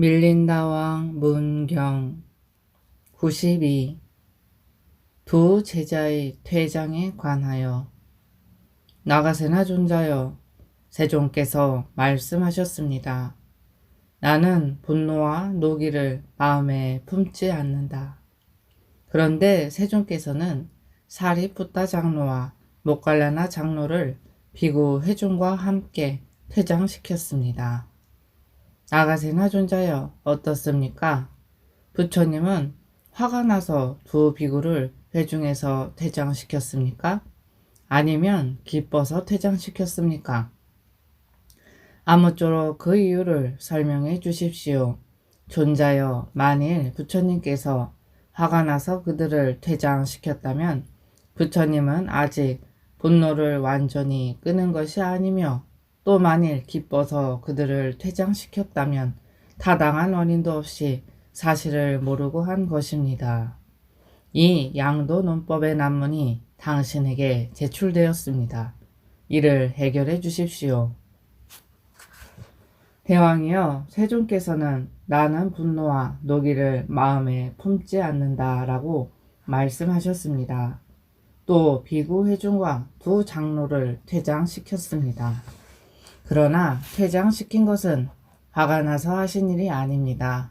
밀린다왕 문경 92. 두 제자의 퇴장에 관하여 나가세나 존자여 세종께서 말씀하셨습니다. 나는 분노와 노기를 마음에 품지 않는다. 그런데 세종께서는 사리푸타 장로와 목갈라나 장로를 비구 회중과 함께 퇴장시켰습니다. 나가세나 존자여 어떻습니까? 부처님은 화가 나서 두 비구를 회중에서 퇴장시켰습니까? 아니면 기뻐서 퇴장시켰습니까? 아무쪼록 그 이유를 설명해 주십시오. 존자여, 만일 부처님께서 화가 나서 그들을 퇴장시켰다면 부처님은 아직 분노를 완전히 끄는 것이 아니며 또 만일 기뻐서 그들을 퇴장시켰다면 타당한 원인도 없이 사실을 모르고 한 것입니다. 이 양도 논법의 난문이 당신에게 제출되었습니다. 이를 해결해 주십시오. 대왕이여, 세종께서는 나는 분노와 노기를 마음에 품지 않는다 라고 말씀하셨습니다. 또 비구 회중과 두 장로를 퇴장시켰습니다. 그러나 퇴장시킨 것은 화가 나서 하신 일이 아닙니다.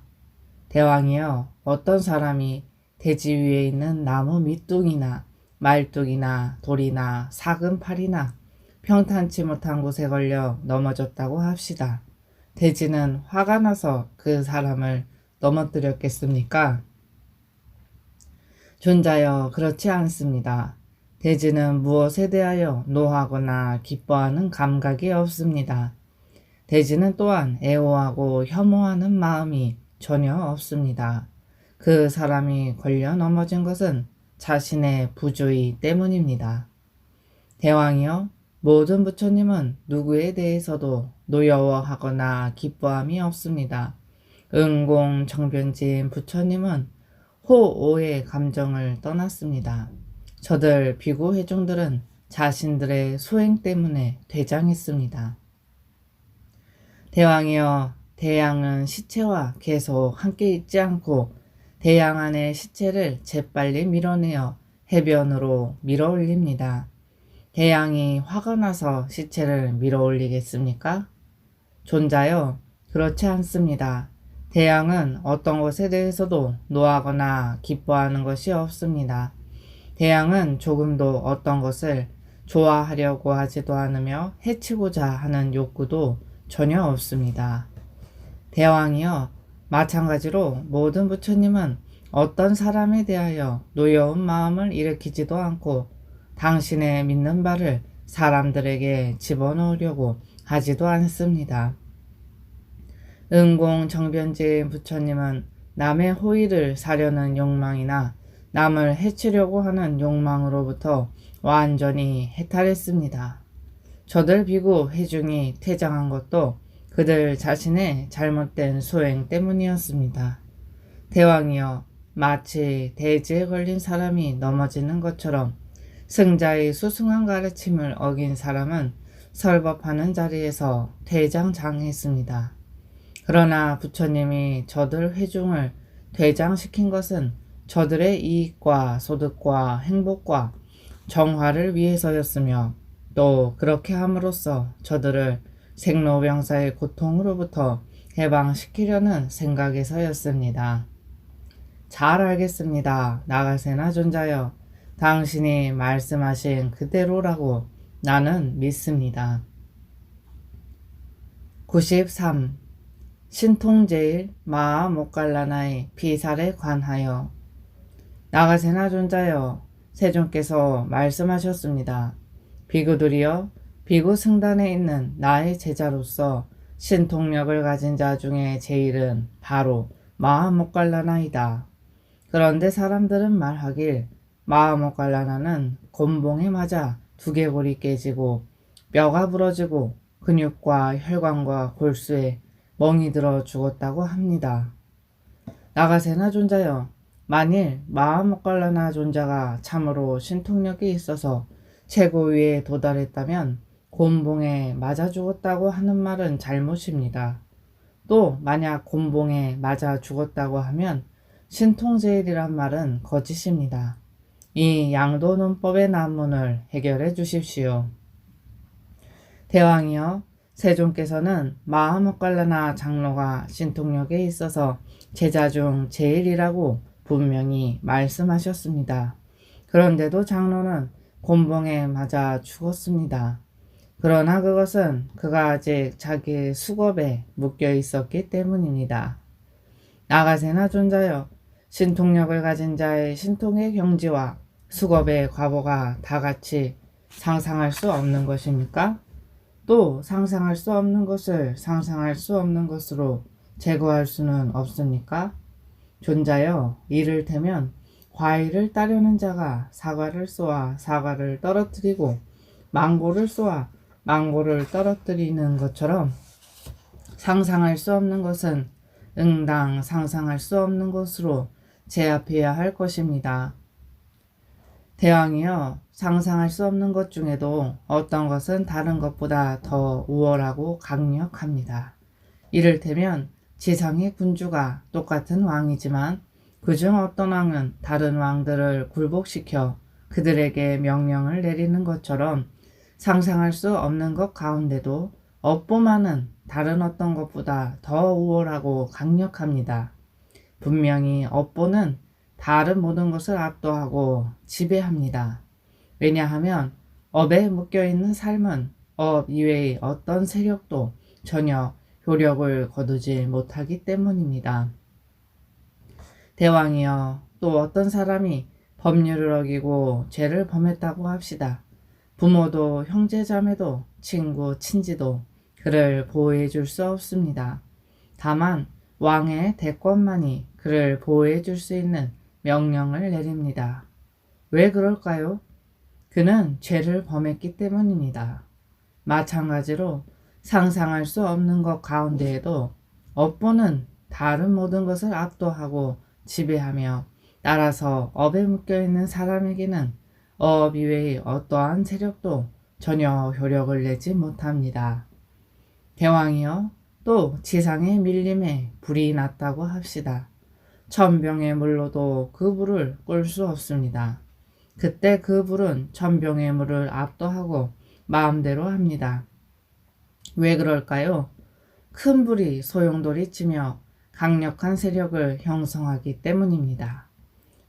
대왕이여, 어떤 사람이 대지 위에 있는 나무 밑둥이나 말뚝이나 돌이나 사금팔이나 평탄치 못한 곳에 걸려 넘어졌다고 합시다. 대지는 화가 나서 그 사람을 넘어뜨렸겠습니까? 존자여, 그렇지 않습니다. 대지는 무엇에 대하여 노하거나 기뻐하는 감각이 없습니다. 대지는 또한 애호하고 혐오하는 마음이 전혀 없습니다. 그 사람이 걸려 넘어진 것은 자신의 부주의 때문입니다. 대왕이여, 모든 부처님은 누구에 대해서도 노여워하거나 기뻐함이 없습니다. 은공 정변진 부처님은 호오의 감정을 떠났습니다. 저들 비구 회중들은 자신들의 소행 때문에 퇴장했습니다. 대왕이여, 대양은 시체와 계속 함께 있지 않고 대양 안의 시체를 재빨리 밀어내어 해변으로 밀어 올립니다. 대양이 화가 나서 시체를 밀어 올리겠습니까? 존자여, 그렇지 않습니다. 대양은 어떤 것에 대해서도 노하거나 기뻐하는 것이 없습니다. 대양은 조금도 어떤 것을 좋아하려고 하지도 않으며 해치고자 하는 욕구도 전혀 없습니다. 대왕이여, 마찬가지로 모든 부처님은 어떤 사람에 대하여 노여운 마음을 일으키지도 않고 당신의 믿는 바를 사람들에게 집어넣으려고 하지도 않습니다. 은공 정변제인 부처님은 남의 호의를 사려는 욕망이나 남을 해치려고 하는 욕망으로부터 완전히 해탈했습니다. 저들 비구 회중이 퇴장한 것도 그들 자신의 잘못된 소행 때문이었습니다. 대왕이여 마치 대지에 걸린 사람이 넘어지는 것처럼 승자의 수승한 가르침을 어긴 사람은 설법하는 자리에서 퇴장장했습니다. 그러나 부처님이 저들 회중을 퇴장시킨 것은 저들의 이익과 소득과 행복과 정화를 위해서였으며 또 그렇게 함으로써 저들을 생로병사의 고통으로부터 해방시키려는 생각에서였습니다. 잘 알겠습니다. 나가세나 존자여. 당신이 말씀하신 그대로라고 나는 믿습니다. 93. 신통제일 마아목갈라나의 피살에 관하여 나가세나 존자여 세존께서 말씀하셨습니다. 비구들이여 비구 승단에 있는 나의 제자로서 신통력을 가진 자 중에 제일은 바로 마아목갈라나이다. 그런데 사람들은 말하길 마아목갈라나는 곤봉에 맞아 두개골이 깨지고 뼈가 부러지고 근육과 혈관과 골수에 멍이 들어 죽었다고 합니다. 나가세나 존자여 만일 마아목갈라나 존자가 참으로 신통력이 있어서 최고위에 도달했다면 곤봉에 맞아 죽었다고 하는 말은 잘못입니다. 또 만약 곤봉에 맞아 죽었다고 하면 신통제일이란 말은 거짓입니다. 이 양도논법의 난문을 해결해 주십시오. 대왕이여 세종께서는 마하목갈라나 장로가 신통력에 있어서 제자 중 제일이라고 분명히 말씀하셨습니다. 그런데도 장로는 곤봉에 맞아 죽었습니다. 그러나 그것은 그가 아직 자기의 수겁에 묶여 있었기 때문입니다. 나가세나 존자여 신통력을 가진 자의 신통의 경지와 수겁의 과보가 다 같이 상상할 수 없는 것입니까? 또 상상할 수 없는 것을 상상할 수 없는 것으로 제거할 수는 없습니까? 존자여 이를테면 과일을 따려는 자가 사과를 쏘아 사과를 떨어뜨리고 망고를 쏘아 망고를 떨어뜨리는 것처럼 상상할 수 없는 것은 응당 상상할 수 없는 것으로 제압해야 할 것입니다. 대왕이여 상상할 수 없는 것 중에도 어떤 것은 다른 것보다 더 우월하고 강력합니다. 이를테면 지상의 군주가 똑같은 왕이지만 그중 어떤 왕은 다른 왕들을 굴복시켜 그들에게 명령을 내리는 것처럼 상상할 수 없는 것 가운데도 업보만은 다른 어떤 것보다 더 우월하고 강력합니다. 분명히 업보는 다른 모든 것을 압도하고 지배합니다. 왜냐하면 업에 묶여 있는 삶은 업 이외의 어떤 세력도 전혀 효력을 거두지 못하기 때문입니다. 대왕이여 또 어떤 사람이 법률을 어기고 죄를 범했다고 합시다. 부모도 형제자매도 친구 친지도 그를 보호해 줄 수 없습니다. 다만 왕의 대권만이 그를 보호해 줄 수 있는 명령을 내립니다. 왜 그럴까요? 그는 죄를 범했기 때문입니다. 마찬가지로 상상할 수 없는 것 가운데에도 업보는 다른 모든 것을 압도하고 지배하며 따라서 업에 묶여 있는 사람에게는 업 이외의 어떠한 세력도 전혀 효력을 내지 못합니다. 대왕이여 또 지상의 밀림에 불이 났다고 합시다. 천병의 물로도 그 불을 끌 수 없습니다. 그때 그 불은 천병의 물을 압도하고 마음대로 합니다. 왜 그럴까요? 큰 불이 소용돌이 치며 강력한 세력을 형성하기 때문입니다.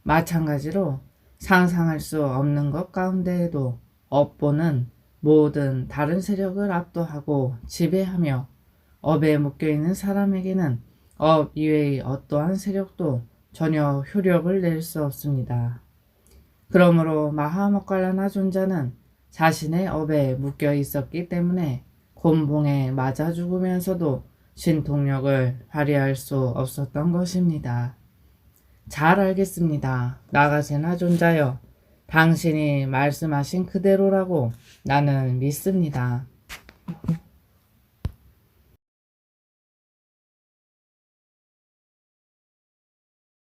마찬가지로 상상할 수 없는 것 가운데에도 업보는 모든 다른 세력을 압도하고 지배하며 업에 묶여 있는 사람에게는 업 이외의 어떠한 세력도 전혀 효력을 낼 수 없습니다. 그러므로 마하목갈라나 존자는 자신의 업에 묶여 있었기 때문에 곤봉에 맞아 죽으면서도 신통력을 발휘할 수 없었던 것입니다. 잘 알겠습니다. 나가세나 존자여. 당신이 말씀하신 그대로라고 나는 믿습니다.